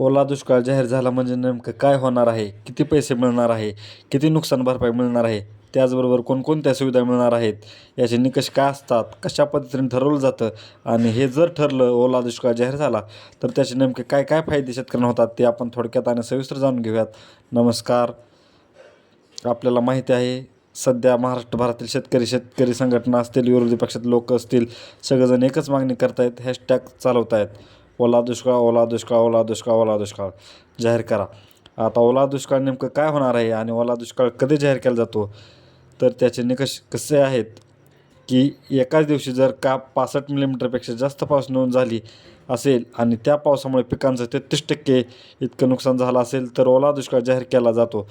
ओला दुष्काळ जाहीर झाला म्हणजे नेमकं काय होणार आहे? किती पैसे मिळणार आहे? किती नुकसान भरपाई मिळणार आहे? त्याचबरोबर कोणकोणत्या सुविधा मिळणार आहेत? याचे निकष काय असतात? कशा पद्धतीने ठरवलं जातं? आणि हे जर ठरलं ओला दुष्काळ जाहीर झाला तर त्याचे नेमके काय काय फायदे शेतकऱ्यांना होतात ते आपण थोडक्यात आणि सविस्तर जाणून घेऊयात. नमस्कार. आपल्याला माहिती आहे सध्या महाराष्ट्र भारतातील शेतकरी शेतकरी संघटना असतील विरोधी पक्षात लोक असतील सगळेजण एकच मागणी करतायत हॅशटॅग चालवत आहेत ओला दुष्काळ ओला दुष्काळ ओला दुष्काळ ओला दुष्काळ जाहीर करा आता ओला दुष्काळ नेमकं काय होणार आहे आणि ओला दुष्काळ कधी जाहीर केला जातो? तर त्याचे निकष कसे आहेत की एकाच दिवशी जर का पासष्ट मिलीमीटरपेक्षा जास्त पाऊस नोंद झाली असेल आणि त्या पावसामुळे पिकांचं तेहतीस टक्के इतकं नुकसान झालं असेल तर ओला दुष्काळ जाहीर केला जातो.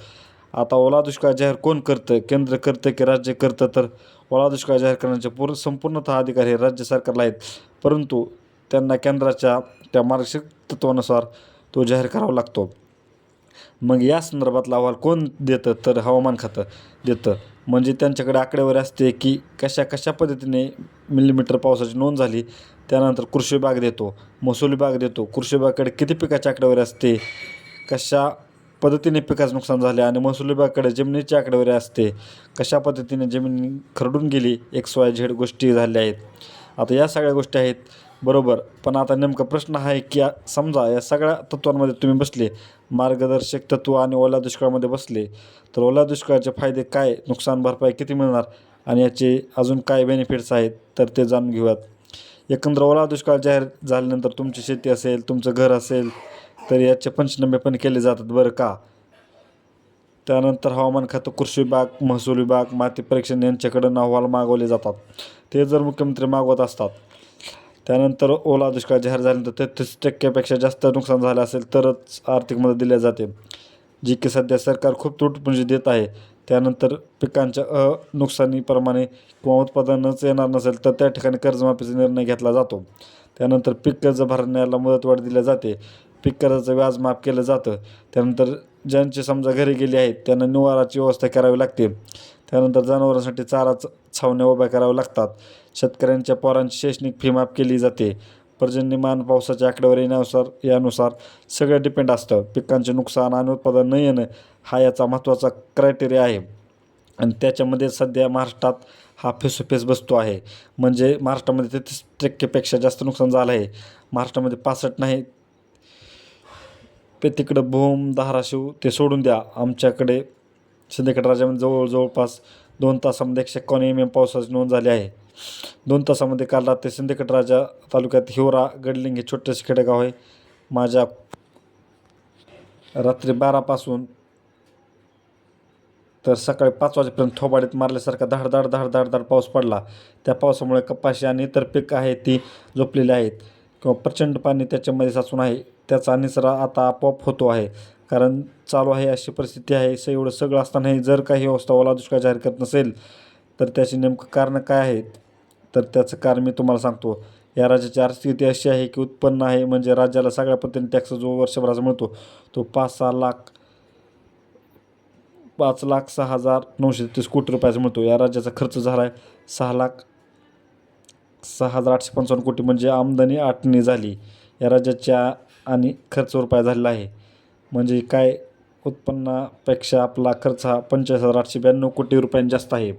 आता ओला दुष्काळ जाहीर कोण करतं? केंद्र करतं की राज्य करतं? तर ओला दुष्काळ जाहीर करण्याचे पूर्ण संपूर्णतः अधिकार हे राज्य सरकारला आहेत. परंतु त्यांना केंद्राच्या त्या मार्गदर्शक तत्वानुसार तो जाहीर करावा लागतो. मग या संदर्भातला अहवाल कोण देतं? तर हवामान खातं देतं. म्हणजे त्यांच्याकडे आकडेवारी असते की कशा कशा पद्धतीने मिलीमीटर पावसाची नोंद झाली त्यानंतर कृषी विभाग देतो महसूल विभाग देतो कृषी विभागाकडे किती पिकाची आकडेवारी असते कशा पद्धतीने पिकाचं नुकसान झाले आणि महसूल विभागाकडे जमिनीची आकडेवारी असते कशा पद्धतीने जमीन खरडून गेली एक्स वाय झेड गोष्टी झाल्या आहेत. आता या सगळ्या गोष्टी आहेत. बरोबर. पण आता नेमका प्रश्न आहे की समजा या सगळ्या तत्वांमध्ये तुम्ही बसले मार्गदर्शक तत्व आणि ओला दुष्काळामध्ये बसले तर ओला दुष्काळाचे फायदे काय नुकसान भरपाई किती मिळणार आणि याचे अजून काय बेनिफिट्स आहेत तर ते जाणून घेऊयात. एकंदर ओला दुष्काळ जाहीर झाल्यानंतर तुमची शेती असेल तुमचं घर असेल तर याचे पंचनामे पण केले जातात बरं का? त्यानंतर हवामान खातं कृषी विभाग महसूल विभाग माती परीक्षण यांच्याकडून अहवाल मागवले जातात. ते जर मुख्यमंत्री मागवत असतात त्यानंतर ओला दुष्काळ जाहीर झाल्यानंतर तेहतीस टक्क्यापेक्षा जास्त नुकसान झालं असेल तरच आर्थिक मदत दिली जाते. जी की सध्या सरकार खूप तुटपुंजी देत आहे. त्यानंतर पिकांच्या अ नुकसानीप्रमाणे किंवा उत्पादनच येणार नसेल तर त्या ठिकाणी कर्जमाफीचा निर्णय घेतला जातो. त्यानंतर पीक कर्ज भरण्याला मुदतवाढ दिली जाते. पीक कर्जाचं व्याज माफ केलं जातं. त्यानंतर ज्यांचे समजा घरी गेले आहेत त्यांना निवाराची व्यवस्था करावी लागते. त्यानंतर जनावरांसाठी चारा छावण्या उभ्या कराव्या लागतात. शेतकऱ्यांच्या पोरांची शैक्षणिक फी माफ केली जाते. पर्जन्यमान पावसाच्या आकडेवारीनुसार यानुसार सगळं डिपेंड असतं. पिकांचे नुकसान आणि उत्पादन न येणं हा याचा महत्त्वाचा क्रायटेरिया आहे. आणि त्याच्यामध्ये सध्या महाराष्ट्रात हा फेसोफेस बसतो आहे. म्हणजे महाराष्ट्रामध्ये तेहतीस टक्केपेक्षा जास्त नुकसान झालं आहे. महाराष्ट्रामध्ये पासष्ट नाही. ते तिकडं भूम धाराशिव ते सोडून द्या. आमच्याकडे सिंदखेड राज्यामध्ये जवळ जवळपास दोन तासामध्ये एकशे एकावन्न एम एम पावसाची नोंद झाली आहे. दोन तासामध्ये काल रात्री सिंदखेड राजा तालुक्यात हिवरा गडलिंग हे छोटेसे खेडेगाव आहे माझ्या रात्री बारापासून तर सकाळी पाच वाजेपर्यंत थोबाडीत मारल्यासारखा धाड धाडधाड धाड धाड धाड पाऊस पडला. त्या पावसामुळे कपाशी आणि इतर पिकं आहेत ती झोपलेली आहेत. किंवा प्रचंड पाणी त्याच्यामध्ये साचून आहे. त्याचा निसरा आता आपोआप होतो आहे. कारण चालू आहे अशी परिस्थिती आहे. असं एवढं सगळं असतानाही जर काही अवस्था ओला दुष्काळ जाहीर करत नसेल तर त्याची नेमकं कारणं काय आहेत? तर त्याचं कारण मी तुम्हाला सांगतो. या राज्याची आर्थिक स्थिती अशी आहे की उत्पन्न आहे म्हणजे राज्याला सगळ्या पद्धतीने टॅक्स जो वर्षभराचा मिळतो तो पाच सहा लाख पाच लाख सहा हजार नऊशे तीस कोटी रुपयाचा मिळतो. या राज्याचा खर्च झाला आहे सहा लाख सहा हजार आठशे पंचावन्न कोटी. म्हणजे आमदनी आठणी झाली. या राज्याच्या आणि खर्च रुपया झालेला आहे. म्हणजे काय उत्पन्नापेक्षा आपला खर्च हा पंचेचाळीस हजार आठशे ब्याण्णव कोटी रुपयांनी जास्त आहे.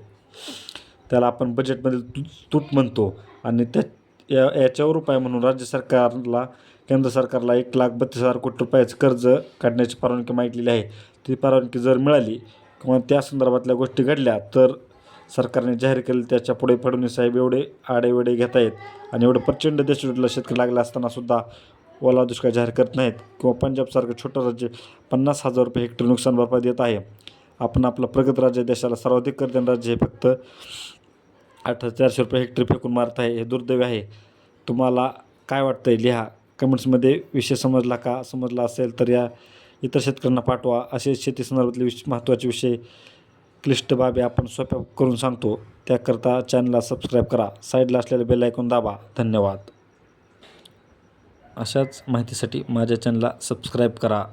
त्याला आपण बजेटमधील तूट तूट म्हणतो. आणि त्या या याच्यावर उपाय म्हणून राज्य सरकारला केंद्र सरकारला एक लाख बत्तीस हजार कोटी रुपयाचं कर्ज काढण्याची परवानगी मागितलेली आहे. ती परवानगी जर मिळाली किंवा त्या संदर्भातल्या गोष्टी घडल्या तर सरकारने जाहीर केलं त्याच्या पुढे फडणवीस साहेब एवढे आडेवेडे घेत आहेत आणि एवढं प्रचंड देशोडीला शेतकरी लागला असताना सुद्धा ओला दुष्काळ जाहीर करत नाहीत. किंवा पंजाबसारखं छोटं राज्य पन्नास हजार रुपये हेक्टर नुकसान भरपाई देत आहे. आपण आपलं प्रगत राज्य देशाला सर्वाधिक कर राज्य हे फक्त आठ हजार चारशे रुपये हेक्टर फेकून मारत आहे हे दुर्दैव आहे. तुम्हाला काय वाटतं आहे लिहा कमेंट्समध्ये. विषय समजला का? समजला असेल तर या इतर शेतकऱ्यांना पाठवा. असे शेती संदर्भातले विष महत्त्वाचे विषय क्लिष्ट बाबी आपण सोप्या करून सांगतो. त्याकरता चॅनलला सबस्क्राईब करा. साईडला असलेलं बेल ऐकून दाबा. धन्यवाद. अशाच माहितीसाठी माझ्या चॅनलला सबस्क्राईब करा.